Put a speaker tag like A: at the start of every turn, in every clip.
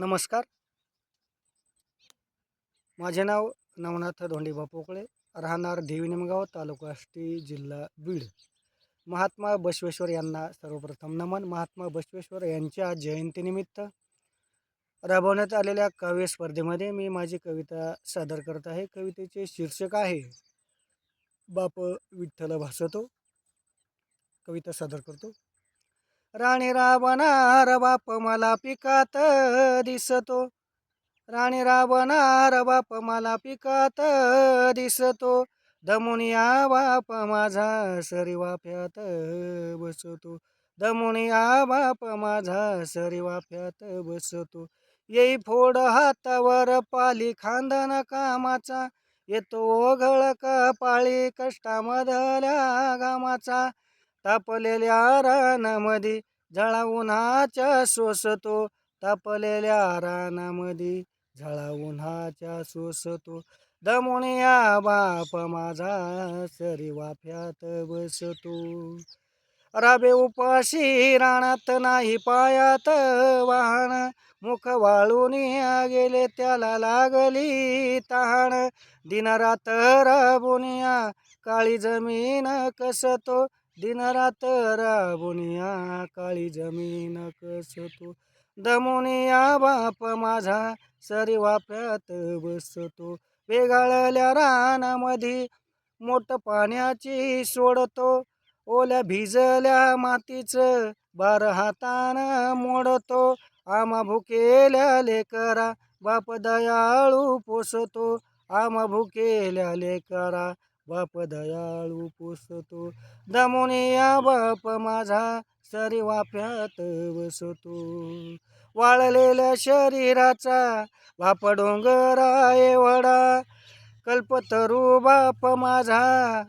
A: नमस्कार. माझे नाव नवनाथ धोंडीबा पोकळे राहणार देवीनिमगाव तालुका आष्टी जिल्हा बीड. महात्मा बसवेश्वर यांना सर्वप्रथम नमन. महात्मा बसवेश्वर यांच्या जयंतीनिमित्त राबवण्यात आलेल्या काव्य स्पर्धेमध्ये मी माझी कविता सादर करत आहे. कवितेचे शीर्षक आहे बाप विठ्ठल भासतो. कविता सादर करतो. राणी रावणार बाप मला पिकात दिसतो. राणी रावणार बाप मला पिकात दिसतो. दमुनिया बाप माझा सरी वाफ्यात बसतो दमुनिया बाप माझा सरी वाफ्यात बसतो. येई फोड हातावर पाली खांदन कामाचा. येतो ओघळ पाळी कष्टामधल्या गामाचा तापलेल्या रानामध्ये झळा उन्हाच्या सोसतो. तापलेल्या रानामध्ये झळा उन्हाच्या सोसतो. दमुनिया बाप माझा सरी वाफ्यात बसतो. राबे उपाशी राणात नाही पायात वाहन. मुख वाळून गेले त्याला लागली तहान. दिनरात राबुनिया काळी जमीन कसतो. दिनरात राबुनिया काळी जमीन कसतो. दमुनिया बाप माझा सरी वाफ्यात बसतो. वेगाळल्या रानामध्ये मोठ पाण्याची सोडतो. ओल्या भिजल्या मातीचं बार हातानं मोडतो. आमा भुकेल्या लेकरा बाप दयाळू पोसतो. आमा भुकेल्या लेकरा बाप दयाळू पोसतो. दमुनिया बाप माझा सरी वाफ्यात बसतो. वाळलेल्या शरीराचा बाप डोंगरा एवढा. कल्पतरू बाप माझा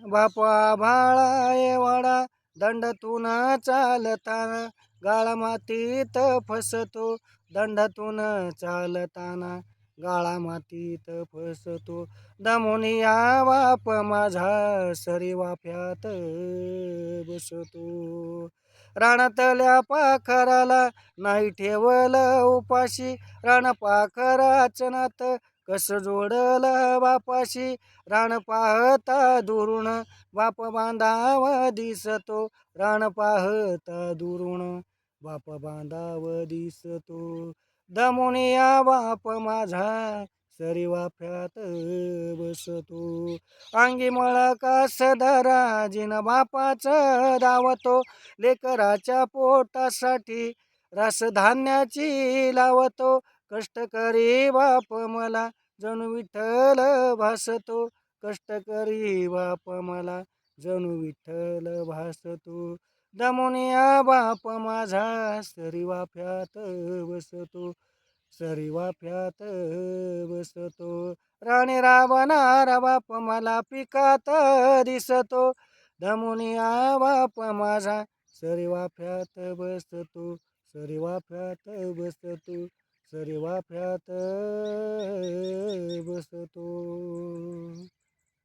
A: बाप आभाळा एवढा. दंडातून चालताना गाळा मातीत फसतो. दंडातून चालताना गाळा मातीत फसतो. दमोनिया बाप माझा सरी वाफ्यात बसतो. रानातल्या पाखराला नाही ठेवलं उपाशी. रानपाखराच नात कस जोडलं बापाशी. रान पाहता दुरुण बाप बांधाव दिसतो. रान पाहता दुरुण बाप बांधाव दिसतो. दमुनिया बाप माझा सरी वाफ्यात बसतो. अंगी मळा का सदरा जिन बापाचं धावतो लेकराच्या पोटासाठी रसधान्याची लावतो. कष्टकरी बाप मला जणू विठ्ठल भासतो. कष्टकरी बाप मला जणू विठ्ठल भासतो. दमुनिया बाप माझा सरी वाफ्यात बसतो सरी वाफ्यात बसतो. राणी रावणारा बाप मला पिकात दिसतो दमुनिया बाप माझा सरी वाफ्यात बसतो सरी वाफ्यात बसतो सरी वाफ्यात बसतो.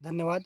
A: धन्यवाद.